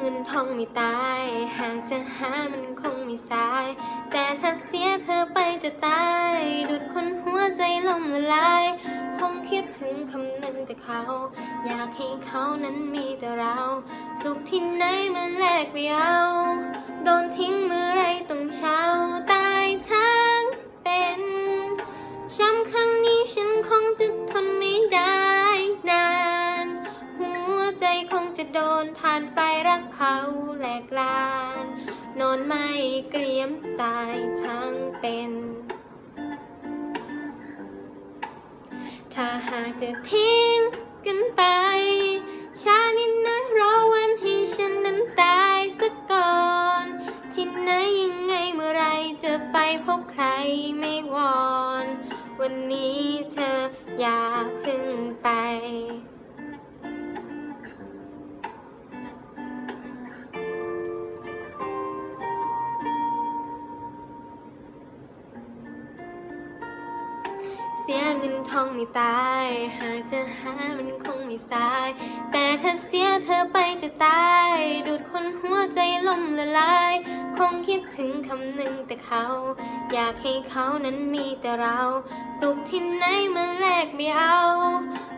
เงินทองไม่ตาย หากจะหามันคงไม่สาย แต่ถ้าเสียเธอไปจะตาย ดุดคนหัวใจล่มละลาย คงคิดถึงคำนึงแต่เขา อยากให้เขานั้นมีแต่เรา สุขที่ไหนมันแลกไม่เอา โดนทิ้ง ใจคงจะโดนทานไฟรักเผาแหลกลาน นอนไม่เกรียมตายทั้งเป็น ถ้าหากจะทิ้งกันไปชาลินนะรอวันให้ฉันนั้นตายสักก่อนที่ไหนยังไงเมื่อไรจะไปพบใครไม่วอน วันนี้เธออย่าพึ่งไป สียเงินทองไม่ตาย หากจะหามันคงไม่สาย แต่ถ้าเสียเธอไปจะตาย ดูดคนหัวใจล่มละลาย คงคิดถึงคำหนึ่งแต่เขา อยากให้เขานั้นมีแต่เรา สุขที่ไหนมันแลกไม่เอา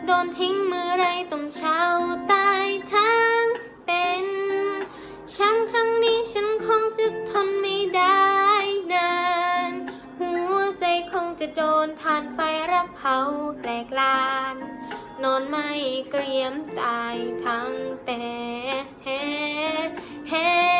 โดนทิ้งเมื่อไรต้องเช้า จะโดนทานไฟรับเผาแหลกลาน นอนไม่เกรียมตายทั้งเป็น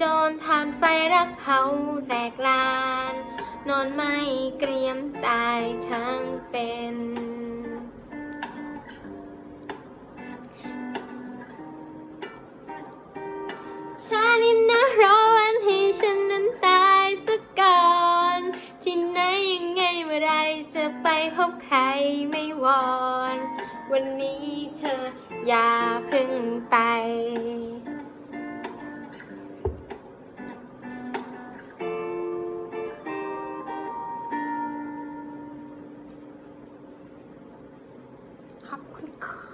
โดนทานไฟรักเผาแหลกลาน นอนไม่เกรียมตายทั้งเป็นชาลินนะรอวันให้ฉันนั้นตายสักก่อนที่ไหนยังไงเมื่อไรจะไปพบใครไม่วอน วันนี้เธออย่าพึ่งไป 그러니까.